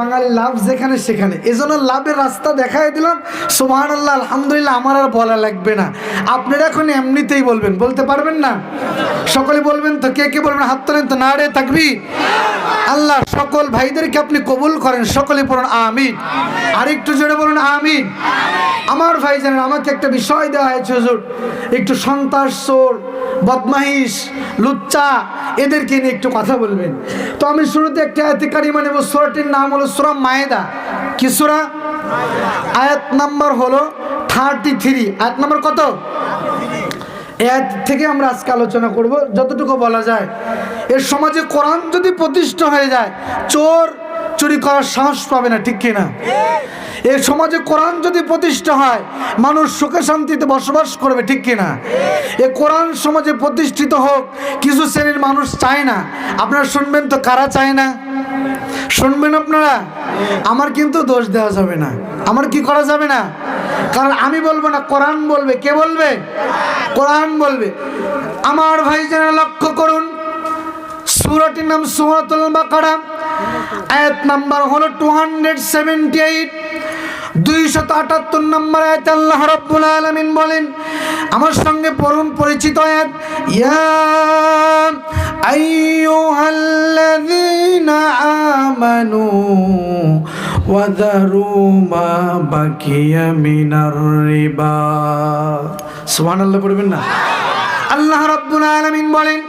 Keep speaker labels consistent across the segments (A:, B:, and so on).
A: বাঙালি লাভ যেখানে সেখানে। এজন্য লাভের রাস্তা দেখাই দিলাম। সোহান আল্লাহ আলহামদুলিল্লাহ, আমার আর বলা লাগবে না। আপনারা এখন এমনিতেই বলবেন, বলতে পারবেন না? সকলে বলবেন তো, কে কে বলবেন? হাত তোলেন তো না রে থাকবি আল্লাহ, সকল ভাইদেরকে আপনি কবুল করেন, সকলে বলুন আমিন। আরেকটু জোরে বলুন, আমিন। আমার ভাই জানেন আমাকে একটা বিষয় দেওয়া হয়েছে, হুজুর। একটু সন্ত্রাস, চোর বদমাহিস লুচ্চা, এদেরকে নিয়ে একটু কথা বলবেন। তো আমি শুরুতে একটা আয়াতিকারী মানে সোরটির নাম হলো সুরা মায়েদা, কি সুরা? আয়াত নাম্বার হলো থার্টি থ্রি আয়াত নাম্বার কত? এর থেকে আমরা আজকে আলোচনা করব, যতটুকু বলা যায়। এর সমাজে কোরআন যদি প্রতিষ্ঠা হয়ে যায়, চোর চুরি করার সাহস পাবে না, ঠিক কিনা এই সমাজে কোরআন যদি প্রতিষ্ঠা হয়, মানুষ সুখে শান্তিতে বসবাস করবে, ঠিক কিনা এ কোরআন সমাজে প্রতিষ্ঠিত হোক, কিছু শ্রেণির মানুষ চায় না। আপনারা শুনবেন তো, কারা চায় না? শুনবেন আপনারা? আমার কিন্তু দোষ দেওয়া যাবে না। আমার কি করা যাবে না? কারণ আমি বলব না, কোরআন বলবে। কে বলবে? কোরআন বলবে। আমার ভাই যেন লক্ষ্য করুন। সুরাটির নাম সুরাতুল বাকারা। আয়াত নাম্বার হলো টু হান্ড্রেড সেভেন্টি এইট দুইশত আটাত্তর নম্বর আয়াত আল্লাহ রব্বুল আলামিন বলেন, আমার সঙ্গে পড়ুন পরিচিত আয়াত, ইয়া আইয়ুহাল্লাযীনা আমানু ওয়াদারু মা বাকিয়া মিনার রিবা। সুবহানাল্লাহ পড়বেন না? আল্লাহ রাব্বুল আলামিন বলেন,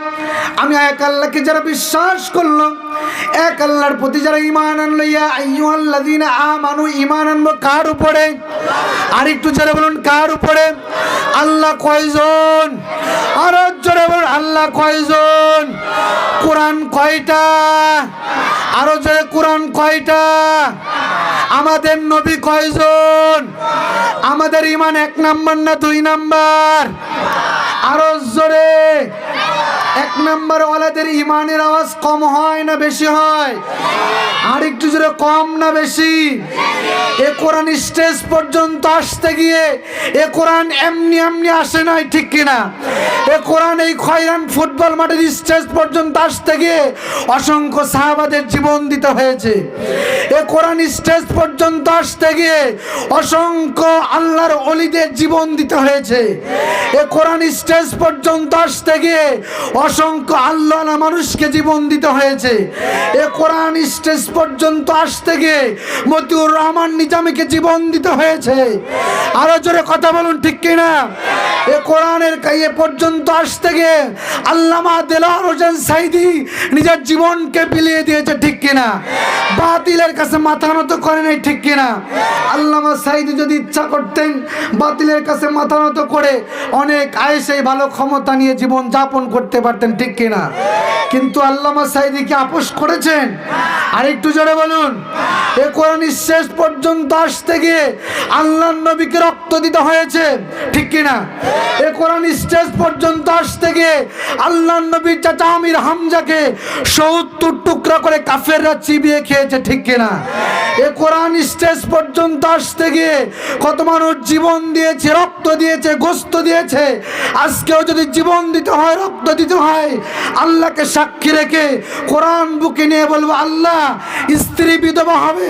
A: আমি এক আল্লাহকে যারা বিশ্বাস করল, এক আল্লাহর প্রতি যারা ঈমান আনলো, ইয়া আইয়ুহাল্লাযীনা আমানু ইমান আনব কার উপরে? আর একটু যারা বলুন, কার উপরে? আল্লাহ কয়জন? আর জোরে বলুন, আল্লাহ কয়জন? কোরআন কয়টা? আরও জোরে, কোরআন কয়টা? আমাদের নবী কয়জন? আমাদের ইমান এক নাম্বার না দুই নাম্বার? আরও জোরে। এক নাম্বার ওয়ালাদের ইমানের আওয়াজ কম হয় না বেশি হয়? আর একটু জোরে কম না বেশি? এ কোরআন স্টেজ পর্যন্ত আসতে গিয়ে এ কোরআন এমনি এমনি আসে নাই, ঠিক কিনা? এ কোরআন এই খয়রান ফুটবল মাঠের স্টেজ পর্যন্ত আসতে গিয়ে অসংখ্য সাহাবাদের জীবন দিতে হয়েছে। এ কোরআন স্টেজ পর্যন্ত আসতে গিয়ে অসংখ্য আল্লাহর অলিদের জীবন দিতে হয়েছে। এ কোরআন স্টেজ পর্যন্ত আসতে গিয়ে অসংখ্য আল্লাহ মানুষকে জীবন দিতে হয়েছে। এ কোরআন স্টেজ পর্যন্ত আসতে গিয়ে মতিউর রহমান নিজামীকে জীবন দিতে হয়েছে। আরও জোরে কথা বলুন, ঠিক কিনা? এ কোরআনের কাইয়ে পর্যন্ত আসতে গিয়ে আল্লামা দেলার হোসেন সাইদি নিজের জীবনকে বিলিয়ে দিয়েছে, ঠিক কিনা? বাতিলের কাছে মাথা নত করে নাই, ঠিক কিনা? আল্লামা সাইদি যদি ইচ্ছা করতেন, বাতিলের কাছে মাথা নত করে অনেক আয়েসে ভালো ক্ষমতা নিয়ে জীবন যাপন করতে পারতেন, ঠিক কিনা? কিন্তু আল্লামা সাইদিকে আপোষ করেছেন? আর একটু জোরে বলুন। এ কোরআন শেষ পর্যন্ত আসতে গিয়ে আল্লাহ নবীকে রক্ত দিতে হয়েছে, ঠিক কিনা এ কোরআন স্টেজ পর্যন্ত আসতে গিয়ে আল্লাহ নবীর চাচা আমির হামজাকে সত্তর টুকরা করে কাফেররা চিবিয়ে খেয়েছে, ঠিক কিনা এ কোরআন স্টেজ পর্যন্ত আসতে গিয়ে কত মানুষ জীবন দিয়েছে, রক্ত দিয়েছে, গোস্ত দিয়েছে। আজকেও যদি জীবন দিতে হয়, রক্ত দিতে হয়, আল্লাহকে সাক্ষী রেখে কোরআন বুকে নিয়ে বলব, আল্লাহ, স্ত্রী বিধবা হবে,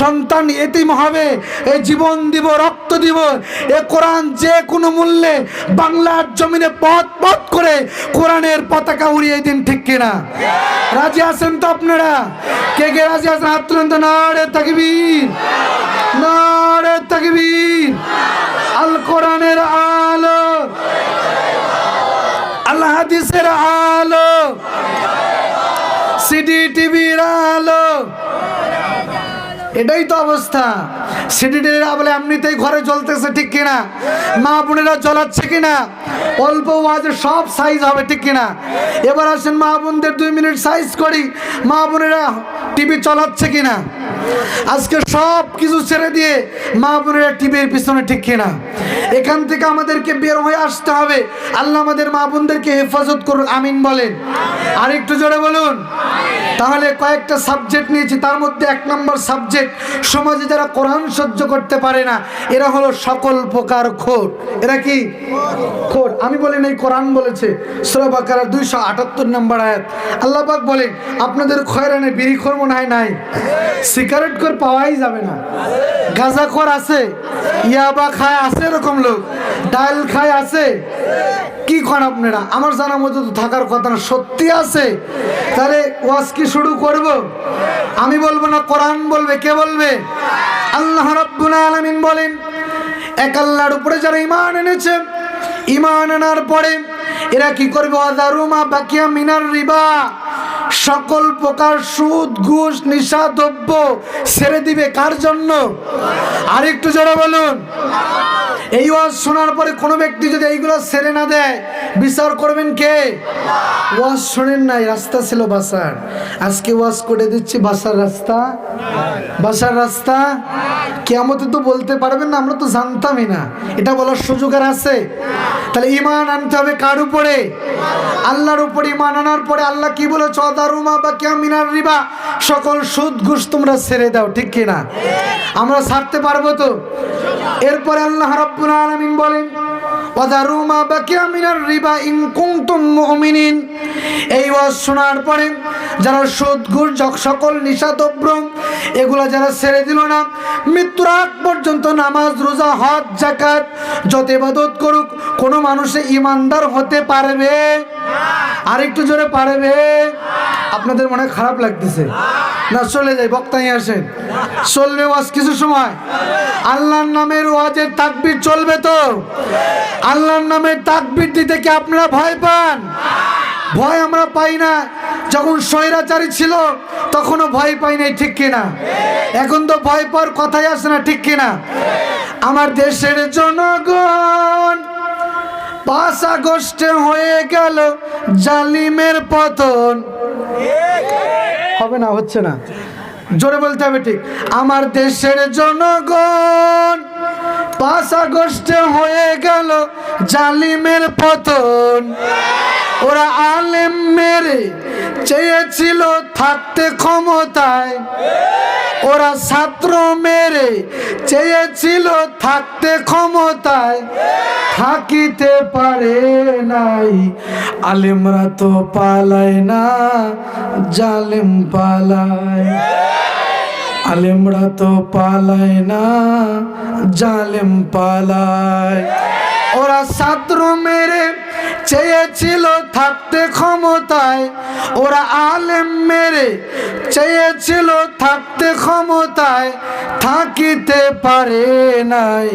A: সন্তান এতিম হবে, এ জীবন দিব, রক্ত দিব, এ কোরআন যে কোনো মূল্যে বাংলার জমিনে পথ পথ করে কোরআনের পতাকা উড়িয়ে দিন, ঠিক কিনা? রাজি আছেন তো আপনারা? কে কে রাজি আছেন? হাত তুলেন তো, নারে তাকবীর নারে তাকবীর। আল কোরআনের আলো আল্লাহ হাদিসের আলো সিডি টিভির আলো। এটাই তো অবস্থা। সিডি টিভিরা বলে এমনিতেই ঘরে জ্বলতেছে, ঠিক কিনা? মা বোনেরা জ্বলাচ্ছে কিনা? অল্প ওয়াজে সব সাইজ হবে, ঠিক কিনা? এবার আসেন মা বোনদের দুই মিনিট সাইজ করি। মা বোনেরা টিভি চলাচ্ছে কিনা? আজকে সব কিছু ছেড়ে দিয়ে মা বোনেরা টিভির পিছনে ঠিক কিনা? এখান থেকে আমাদেরকে বের হয়ে আসতে হবে। আল্লাহ আমাদের মা বোনদেরকে হেফাজত করুন, আমিন বলেন। আর একটু জোরে বলুন। তাহলে কয়েকটা সাবজেক্ট নিয়েছি, তার মধ্যে এক নম্বর সাবজেক্ট সমাজে যারা কোরআন সহ্য করতে পারে না, এরা হলো সকল প্রকার খোট এরা কি? খোর। আমি বলি নাই, কোরআন বলেছে। সুরাবাকার দুইশো আটাত্তর নম্বর আয়াত। আল্লাহ পাক বলেন, আপনাদের খয়রানে বিড়ি খোর মনে হয় নাই? সিগারেট করে পাওয়াই যাবে না। গাঁজাখর আছে, ইয়াবা খায় আছে এরকম লোক, ডাল খায় আছে। কি করেন আপনারা? আমার জানার মতো তো থাকার কথা না, সত্যি আছে? তাহলে ওয়াজ কি শুরু করব? আমি বলব না, কোরআন বলবে, কে বলবে? আল্লাহ রাব্বুল আলামিন বলেন, এক আল্লাহর উপরে যারা ঈমান এনেছে, ঈমান আনার পরে এরা কি করবে? অদারুমা বাকিয়া মিনার রিবা। সকল প্রকার সুদ, ঘুষ, নিশা, দ্রব্য ছেড়ে দিবে কার জন্য? আর একটু জোরে বলুন। এই ওয়াজ শোনার পরে কোনো ব্যক্তি যদি এইগুলো ছেড়ে না দেয় বিচার করবেন কে? ওয়াজ শোনেন নাই, রাস্তা ছিল বাসার। আজকে ওয়াজ করে দিচ্ছি, বাসার রাস্তা। বাসার রাস্তা? কেমতে তো বলতে পারবেন না, আমরা তো জানতামই না। এটা বলার সুযোগ আর আছে? তাহলে ইমান আনতে হবে কার উপরে? আল্লাহর উপরে ইমান আনার পরে আল্লাহ কি বলে চদারুমা বা মিনার রিবা। সকল সুদ ঘুষ তোমরা ছেড়ে দাও, ঠিক কিনা আমরা ছাড়তে পারব তো? এরপরে আল্লাহ রাব্বুল আলামিন বলেন ওয়াদারুমা বাকিয়া মিনার রিবা ইন কুনতুম মুমিনিন। এই ওয়াজ শোনার পরে যারা সুদ যক- সকল নিশাদ্রব্য এগুলা যারা ছেড়ে দিল না, মৃত্যুর আগ পর্যন্ত নামাজ, রোজা, হজ জাকাত যত ইবাদত করুক, কোনো মানুষে ইমানদার হতে পারবে। আর একটু জোরে পারবে। আপনাদের মনে খারাপ লাগতেছে। না, চলে যাই, বক্তাই আসেন। চলবে ওয়াজ কিছু সময়। আল্লাহর নামের ওয়াজের তাকবির চলবে তো। আল্লাহর নামের তাকবির দিতে কি আপনারা ভয় পান? ভয় আমরা পাই না। যখন স্বৈরাচারী ছিল, তখনও ভয় পাই নাই, ঠিক কিনা এখন তো ভয় পাওয়ার কথাই আসে না, ঠিক কিনা আমার দেশের জনগণ পাঁচ আগস্টে হয়ে গেল জালিমের পতন। হবে না, হচ্ছে না। জোরে বলতে হবে ঠিক। আমার দেশের জনগণ পাঁচ আগস্টে হয়ে গেল জালিমের পতন। ওরা আলেম মেরে চেয়েছিল থাকতে ক্ষমতায়। ওরা ছাত্র মেরে চেয়েছিল থাকতে ক্ষমতায়। থাকিতে পারে নাই, আলেমরা তো পালায় না, জালেম পালায়। আলেমরা তো পালায় না, জালেম পালায়। ওরা ছাত্র মেরে চেয়েছিল থাকতে ক্ষমতায়, ওরা আলেম মেরে চেয়েছিল থাকতে ক্ষমতায়, থাকিতে পারে নাই।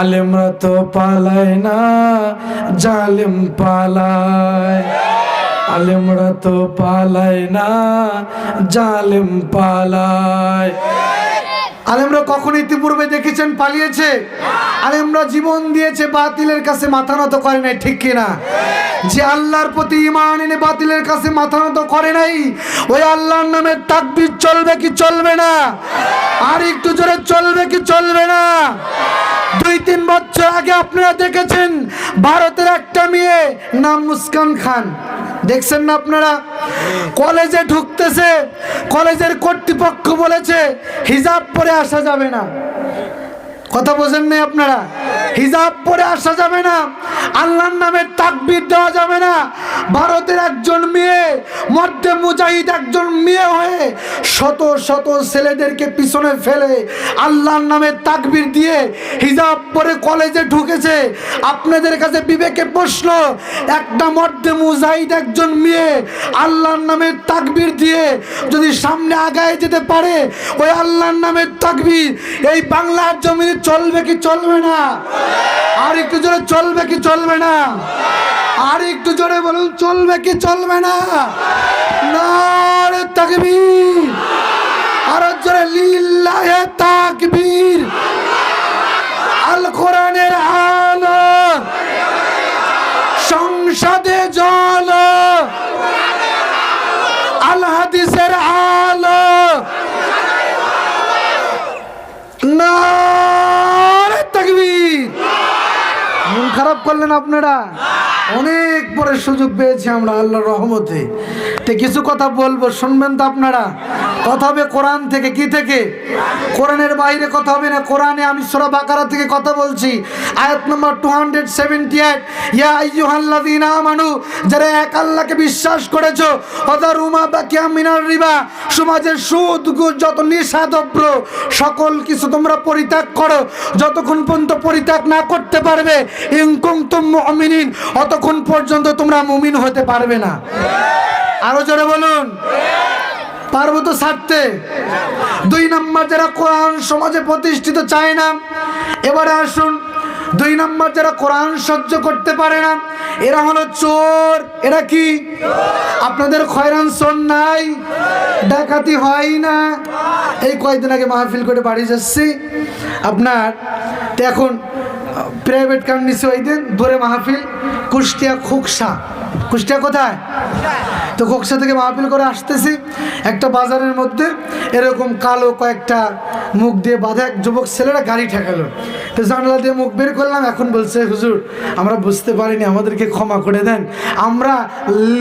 A: আলেমরা তো পালায় না, জালেম পালায়। আলেমরা তো পালায় না, জালেম পালায় আলেমরা কখন ইতিপূর্বে দেখেছেন পালিয়েছে আলেমরা জীবন দিয়েছে বাতিলের কাছে মাথা নত করে নাই, ঠিক কিনা যে আল্লাহর প্রতি ইমান এনে বাতিলের কাছে মাথা নত করে নাই, ওই আল্লাহর নামে তাকবির চলবে কি চলবে না? আর একটু জোরে চলবে কি চলবে না? দুই তিন বছর আগে আপনারা দেখেছেন, ভারতের একটা মেয়ে নাম মুস্কান খান। দেখছেন না আপনারা? কলেজে ঢুকতেছে কলেজের কর্তৃপক্ষ বলেছে হিজাব পরে আসা যাবে না। কথা বোঝেন নাই আপনারা? হিজাব পরে আসা যাবে না, আল্লাহর নামে তাকবির দেওয়া যাবে না। ভারতের একজন মেয়ে মধ্যে মুজাহিদ একজন মেয়ে হয়ে শত শত ছেলেদেরকে পিছনে ফেলে আল্লাহর নামে তাকবির দিয়ে হিজাব পরে কলেজে ঢুকেছে। আপনাদের কাছে বিবেকে প্রশ্ন, একটা মধ্যে মুজাহিদ একজন মেয়ে আল্লাহর নামের তাকবির দিয়ে যদি সামনে আগায় যেতে পারে, ওই আল্লাহর নামের তাকবির, এই বাংলার জমিনে চলবে কি চলবে না? আর একটু জোরে চলবে কি চলবে না? আর একটু জোরে বলুন, চলবে কি চলবে না? নারে আর জোরে সংসদে জল আল হাদিসের আলো নারে তাকবীর মন খারাপ করলেন আপনারা? অনেক পরে সুযোগ পেয়েছি আমরা আল্লাহর রহমতে। তো কিছু কথা বলব, শুনবেন তো আপনারা। কথা হবে কোরআন থেকে, কি থেকে? কোরআনের বাইরে কথা হবে না, কোরআনে আমি সোরা বাকারা থেকে কথা বলছি। আয়াত number two hundred seventy eight ইয়া আইয়ুহাল্লাযীনা আমানু, যারা এক আল্লাহকে বিশ্বাস করেছ অদার উমা বাকিয়া মিনার রিবা, সমাজের সুদ যত নিষাদ্রব্য সকল কিছু তোমরা পরিত্যাগ করো। যতক্ষণ পর্যন্ত পরিত্যাগ না করতে পারবে ইনকুম তুম অতক্ষণ পর্যন্ত তোমরা মুমিন হতে পারবে না। আরও জোরে বলুন। পারব তো ছাড়তে। দুই নম্বর যারা কোরআন সমাজে প্রতিষ্ঠিত চায় না, এবারে আসুন। দুই নম্বর যারা কোরআন সহ্য করতে পারে না, এরা হলো চোর। এরা কি? আপনাদের খয়রান চোর নাই? ডাকাতি হয় না। এই কয়েকদিন আগে মাহফিল করে বাড়ি যাচ্ছি। আপনার, তো এখন প্রাইভেট কার নিচে ওই দিন ধরে মাহফিল, কুষ্টিয়া খুকসা। কুষ্টিয়া কোথায়? তো কক্সা থেকে মাহফিল করে আসতেছি। একটা বাজারের মধ্যে এরকম কালো কয়েকটা মুখ দিয়ে বাধা, এক যুবক ছেলেরা গাড়ি ঠেকালো। তো জানলা দিয়ে মুখ বের করলাম, এখন বলছে, হুজুর, আমরা বুঝতে পারিনি, আমাদেরকে ক্ষমা করে দেন। আমরা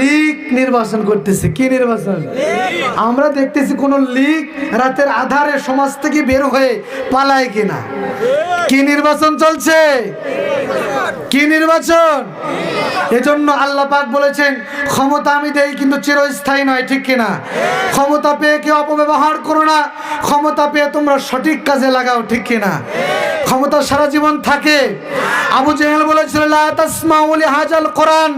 A: লিগ নির্বাচন করতেছি। কি নির্বাচন? আমরা দেখতেছি কোনো লিগ রাতের আধারে সমাজ থেকে বের হয়ে পালায় কিনা। কি নির্বাচন চলছে? কি নির্বাচন? এজন্য আল্লাহ পাক বলেছেন, ক্ষমতা আমি দেই, কিন্তু চিরস্থায়ী নয়, ঠিক কিনা? ক্ষমতা পেয়ে কেউ অপব্যবহার করো না। ক্ষমতা পেয়ে তোমরা সঠিক কাজে লাগাও, ঠিক কিনা ক্ষমতা সারা জীবন থাকে। আবু জেহেল বলেছিল হাজাল কোরআন।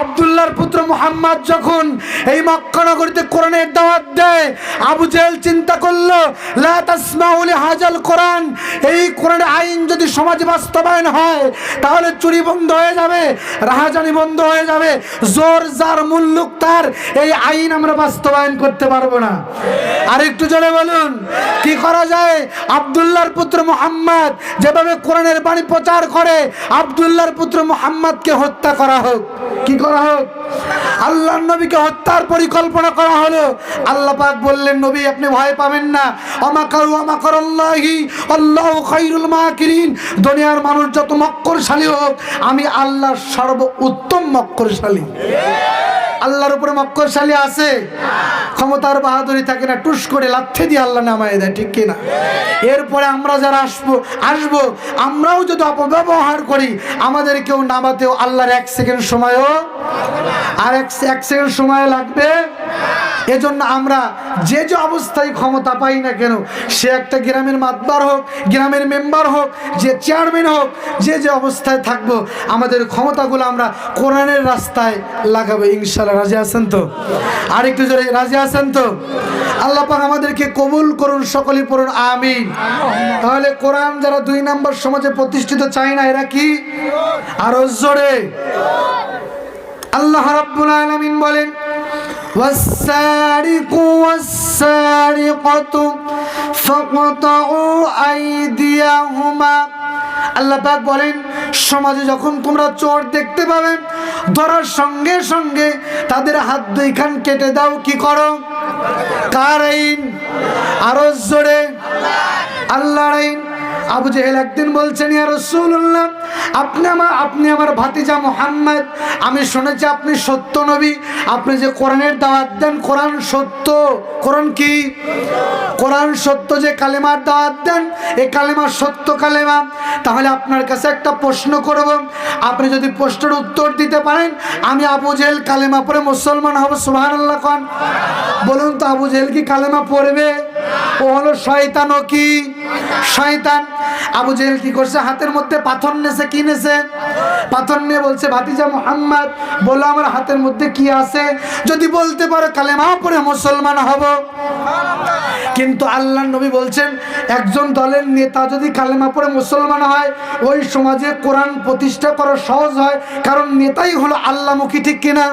A: আব্দুল্লাহর পুত্র মুহাম্মদ যখন এই মক্কা নগরীতে কোরআনের দাওয়াত দেয়, আবু জেহেল চিন্তা করল, লা তাসমাউলি হাজাল কোরআন। এই কোরআনের আইন যদি সমাজে বাস্তবায়ন হয়, তাহলে চুরি বন্ধ হয়ে যাবে, রাহাজানি বন্ধ হয়ে যাবে। জোর যার মুল্লুক তার, এই আইন আমরা বাস্তবায়ন করতে পারব না। আর একটু জোরে বলুন, কি করা যায়? আব্দুল্লাহর পুত্র মুহাম্মদ যেভাবে কোরআনের বাণী প্রচার করে, আব্দুল্লাহর পুত্র মুহাম্মদকে হত্যা করা হোক। কি করা হোক? আল্লাহর নবীকে হত্যার পরিকল্পনা করা হলো। আল্লাহ পাক বললেন, নবী, আপনি ভয় পাবেন না। অমাকারু অমাকর আল্লাহি আল্লাহ খাইরুল মাকিরিন। দুনিয়ার মানুষ যত মক্করশালী হোক, আমি আল্লাহর সর্ব উত্তম মক্করশালী। আল্লাহর উপরে মক্করশালী আছে? ক্ষমতার বাহাদুরি থাকে না, টুস করে লাথে দিয়ে আল্লাহ নামায় দেয়, ঠিক কিনা? এরপরে আমরা যারা আসব আসব, আমরাও যদি অপব্যবহার করি, আমাদের কেউ নামাতেও আল্লাহর এক সেকেন্ড সময়ও আর এক এক সেকেন্ড সময় লাগবে? এজন্য আমরা যে যে অবস্থায় ক্ষমতা পাই না কেন, সে একটা গ্রামের মাতবার হোক, গ্রামের মেম্বার হোক, যে চেয়ারম্যান হোক, যে যে অবস্থায় থাকব, আমাদের ক্ষমতাগুলো আমরা কোরআনের রাস্তায় লাগাবো, ইনশাল্লাহ। রাজি আছেন তো? আর একটু জোরে, রাজি আছেন তো? আল্লাহ পাক আমাদেরকে কবুল করুন, সকলেই পড়ুন, আমিন। তাহলে কোরআন যারা দুই নম্বর সমাজে প্রতিষ্ঠিত চায় না, এরা কি? আরও জোরে। আল্লাহ রাব্বুল আলামিন বলেন والسارق والسارقة فاقطعوا أيديهما আল্লাহ পাক বলেন সমাজে যখন তোমরা চোর দেখতে পাবে ধরার সঙ্গে সঙ্গে তাদের হাত দুইখান কেটে দাও কি করো কার আইন আরো জোরে আল্লাহর আইন আবু জেহেল একদিন বলছেন ইয়া রাসূলুল্লাহ আপনি আমার আপনি আমার ভাতিজা মোহাম্মদ, আমি শুনেছি আপনি সত্য নবী। আপনি যে কোরআনের দাওয়াত দেন, কোরআন সত্য। কোরআন কি? কোরআন সত্য যে কালেমার দাওয়াত দেন, এই কালেমা সত্য কালেমা। তাহলে আপনার কাছে একটা প্রশ্ন করব। আপনি যদি প্রশ্নের উত্তর দিতে পারেন, আমি আবু জেহেল কালেমা পরে মুসলমান হব সুহান আল্লাহ খান বলুন তো, আবু জেহেল কি কালেমা পড়বে? ও হলো শয়তান কি? শয়তান। আবু জেহেল কি করছে? হাতের মধ্যে পাথর নেছে কি নেছে পাথর নিয়ে বলছে, ভাতিজা মোহাম্মদ, বলো আমার হাতের মধ্যে কি আছে? যদি বলতে পারো কালেমা পড়ে মুসলমান হব। কিন্তু আল্লাহ নবী বলছেন, একজন দলের নেতা যদি কালেমা পড়ে মুসলমান হয়, ওই সমাজে কোরআন প্রতিষ্ঠা করা সহজ হয়, কারণ নেতাই হলো আল্লাহমুখী, ঠিক কিনা?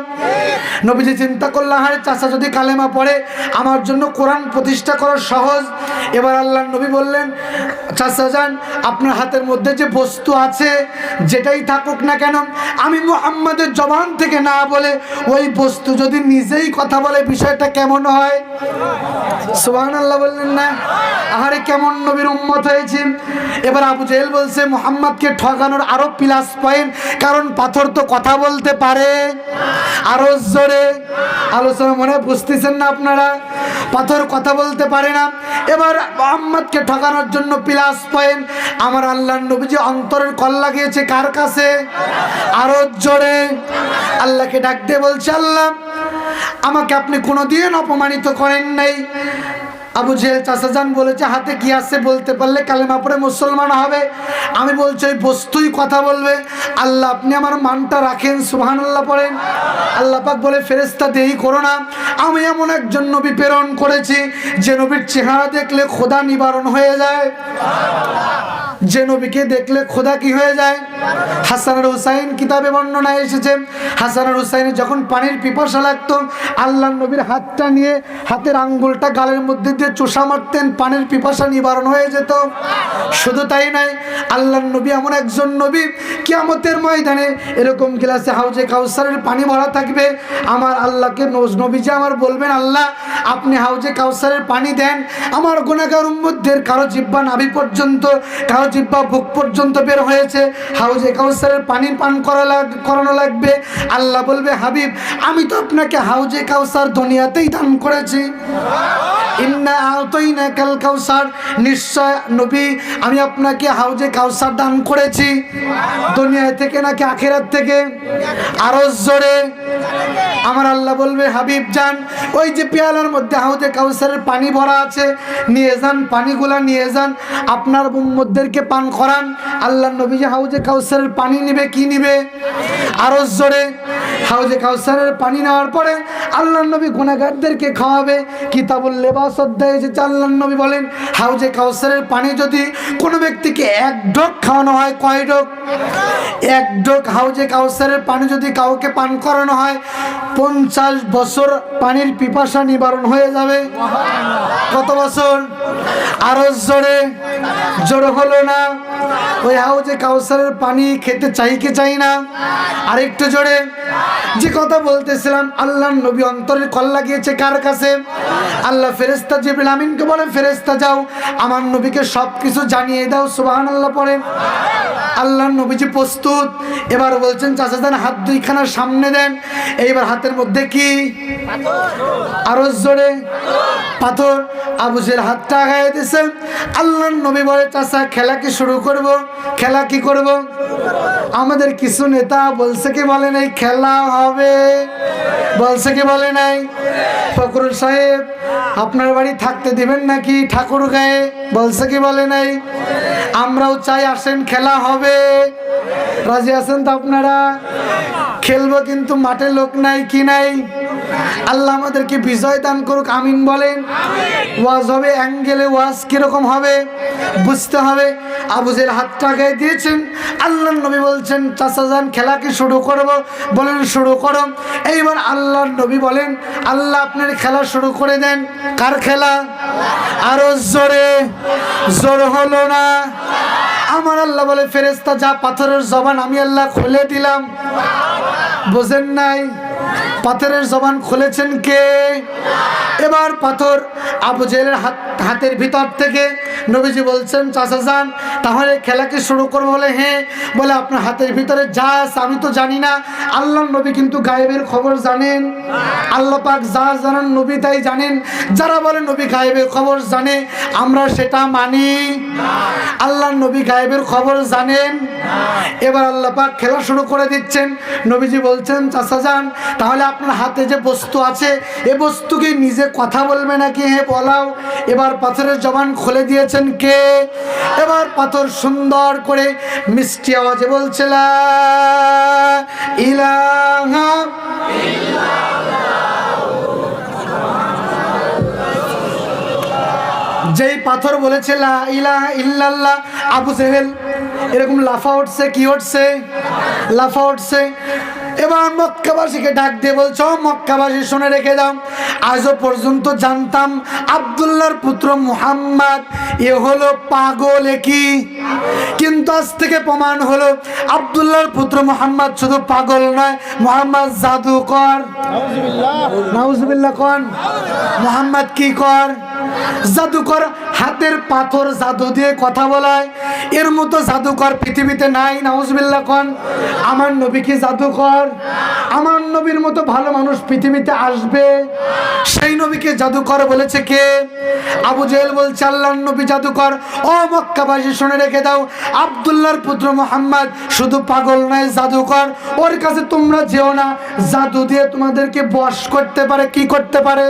A: নবীজি চিন্তা করলে হয় চাচা, যদি কালেমা পড়ে, আমার জন্য কোরআন প্রতিষ্ঠা করা সহজ? এবার আল্লাহ নবী বললেন চাচা যান আপনার হাতের মধ্যে যে বস্তু আছে, যেটাই থাকুক না কেন, আমি মোহাম্মদের জবান থেকে না বলে ওই বস্তু যদি নিজেই কথা বলে, বিষয়টা কেমন হয়? সুবহান আল্লাহ বললেন না। আহারে, কেমন নবীর উম্মত হয়েছে। এবার আবু জেহেল বলছে, মোহাম্মদকে ঠকানোর আরও প্লাস পয়েন্ট কারণ পাথর তো কথা বলতে পারে। আরও জোরে। আলোচনা মনে বুঝতেছেন না আপনারা? পাথর কথা বলতে পারে না। এবার মোহাম্মদকে ঠকানোর জন্য প্লাস পয়েন্ট। আমার আল্লাহ নবীজি অন্তরের কল লাগিয়েছে কার কাছে? আরও জোরে। আল্লাহকে ডাক দিয়ে বলছে, আল্লাহ, আমাকে আপনি কোনোদিন অপমানিত করেন নাই। আবু জেহেল চাচাজান বলেছে, হাতে কি আছে বলতে পারলে কালেমা পরে মুসলমান হবে? আমি বলছি, ওই বস্তুই কথা বলবে। আল্লাহ, আপনি আমার মানটা রাখেন সুহান আল্লাহ পড়েন। আল্লাহ পাক বলে ফেরেস্তা দেরি করো না। আমি এমন একজন নবী প্রেরণ করেছি, যে নবীর চেহারা দেখলে খোদা নিবারণ হয়ে যায়। যে নবীকে দেখলে খোদা কি হয়ে যায়? হাসান হুসাইন কিতাবে বর্ণনায় এসেছে হাসান হুসাইনের যখন পানির পিপাসা লাগতো আল্লাহ নবীর হাতটা নিয়ে, হাতের আঙ্গুলটা গালের মধ্যে দিয়ে চোষা মারতেন, পানির পিপাসা নিবারণ হয়ে যেত। শুধু তাই নয় আল্লাহ নবী এমন একজন নবী, কিয়ামতের ময়দানে এরকম গ্লাসে হাউজে কাউসারের পানি ভরা থাকবে। আমার আল্লাহকে নবীজি আমার বলবেন, আল্লাহ, আপনি হাউজে কাউসারের পানি দেন। আমার গুণাগার উম্মদের কারও জিব্বা নাভি পর্যন্ত, কারও জিব্বা বুক পর্যন্ত বের হয়েছে। হাউজে কাউসারের পানি পান করা লাগ করানো লাগবে। আল্লাহ বলবে, হাবিব, আমি তো আপনাকে হাউজে কাউসার দুনিয়াতেই দান করেছি। ইন্না আতইনা কাল কাউসার। নিশ্চয় নবী, আমি আপনাকে হাউজে কাউসার দান করেছি। দুনিয়া থেকে নাকি আখেরাত থেকে? আরও জোরে। আমার আল্লাহ বলবে, হাবিব যান ওই যে পেয়ালার মধ্যে হাউজে কাউসারের পানি ভরা আছে, নিয়ে যান, পানিগুলা নিয়ে যান, আপনার উম্মতদেরকে পান করান। আল্লাহ নবী যে হাউজে কাউসারের পানি নিবে, কি নিবে? আরও জোরে। হাউজে কাউসারের পানি নেওয়ার পরে আল্লাহ নবী গুণাগারদেরকে খাওয়াবে, কিতাবুল লেবাস অধ্যায় এসেছে আল্লাহ নবী বলেন, হাউজে কাউসারের পানি যদি কোনো ব্যক্তিকে এক ডোক খাওয়ানো হয়, কয় ডোক এক ডোক হাউজে কাউসারের পানি যদি কাউকে পান করানো হয়, পঞ্চাশ বছর পানির পিপাসা নিবারণ হয়ে যাবে। কত বছর? আরও জোরে। জোরে হলো না। ওই হাউজে কাউসারের পানি খেতে চাই কি চাই না? আরেকটু জোরে। যে কথা বলতেছিলাম আল্লাহ নবী অন্তরের কল লাগিয়েছে কার কাছে? আল্লাহ ফেরেস্তা জিবরিল আমিনকে বলে ফেরেস্তা যাও, আমার নবীকে সব কিছু জানিয়ে দাও সুবহান আল্লাহ পড়ে। আল্লাহ নবীজি প্রস্তুত। এবার বলছেন, চাচা যান, হাত দুইখানা সামনে দেন। এইবার হাতের মধ্যে কি? আরও জোরে। পাথর। আবুজের হাতটা আগায় দিছে আল্লাহ নবী বলে, চাচা, খেলা কি শুরু করব? খেলা কি করব? আমাদের কিছু নেতা বলছে কি বলে নাই, খেলা হবে। বলছে কি বলে নাই? ফকরুল সাহেব, আপনার বাড়ি থাকতে দিবেন নাকি ঠাকুর গায়ে? বলছে কি বলে নাই? আমরাও চাই আসেন, খেলা হবে। রাজি আছেন তো আপনারা? খেলব কিন্তু মাঠে লোক নাই, কি নাই? আল্লাহ আমাদেরকে বিজয় দান করুক, আমিন বলেন। ওয়াজ হবে, অ্যাঙ্গেলে ওয়াজ কীরকম হবে, বুঝতে হবে। আবুজের হাতটা গায়ে দিয়েছেন। আল্লাহ নবী বলছেন, চাচা যান খেলা কি শুরু করব। বলেন, শুরু করো। এইবার আল্লাহর নবী বলেন, আল্লাহ আপনার খেলা শুরু করে দেন। কার খেলা? আরও জোরে, জোর হলো না। আমার আল্লাহ বলে ফেরেস্তা যা পাথরের জবান, আমি আল্লাহ খুলে দিলাম। বোঝেন নাই? পাথরের জবান খুলেছেন কে? এবার পাথর আবু জেলের হাত হাতের ভিতর থেকে নবীজি বলছেন চাষা যান, তাহলে খেলাকে শুরু করব? বলে হ্যাঁ। বলে, আপনার হাতের ভিতরে যা আছে আমি তো জানি না। আল্লাহ নবী কিন্তু গায়েবের খবর জানেন। আল্লাহ পাক যা জানান নবী তাই জানেন। যারা বলে নবী গায়েবের খবর জানে, আমরা সেটা মানি। আল্লাহ নবী গায়েবের খবর জানেন। এবার আল্লাহ পাক খেলা শুরু করে দিচ্ছেন। নবীজি বলছেন চাষা যান, তাহলে আপনার হাতে যে বস্তু আছে, এ বস্তুকে নিজে কথা বলবে নাকি? হে বলাও। এবার পাথরের জবান খুলে দিয়েছেন কে? এবার পাথর সুন্দর করে মিষ্টি আওয়াজে বলছে, লা ইলাহা যেই পাথর বলেছে ইলাহা ইল্লাল্লাহ। আবু জেহেল এরকম লাফা উঠছে, কি উঠছে? লাফা উঠছে। এবার মক্কাবাসীকে ডাক দিয়ে বলছো মক্কাবাসী শুনে রেখে দাও। আজও পর্যন্ত জানতাম আবদুল্লাহর পুত্র মুহাম্মদ। এ হলো পাগল কি? কিন্তু আজ থেকে প্রমাণ হলো আবদুল্লাহর পুত্র মুহাম্মদ শুধু পাগল নয় মুহাম্মদ জাদুকর। নাউজুবিল্লাহ কন। মুহাম্মদ কি কর? জাদুকর হাতের পাথর জাদু দিয়ে কথা বলায়। এর মতো জাদুকর পৃথিবীতে নাই, নাউজুবিল্লাহ কন আমার নবী কি জাদুকর? আমার নবীর মতো ভালো মানুষ পৃথিবীতে আসবে? সেই নবীকে জাদুকর বলেছে কে? আবু জেল বলছে, আল্লাহর নবী জাদুকর। ও মক্কাবাসী, শুনে রেখে দাও, আব্দুল্লাহর পুত্র মোহাম্মদ শুধু পাগল নয়, জাদুকর। ওর কাছে তোমরা যেও না, জাদু দিয়ে তোমাদেরকে বশ করতে পারে, কি করতে পারে?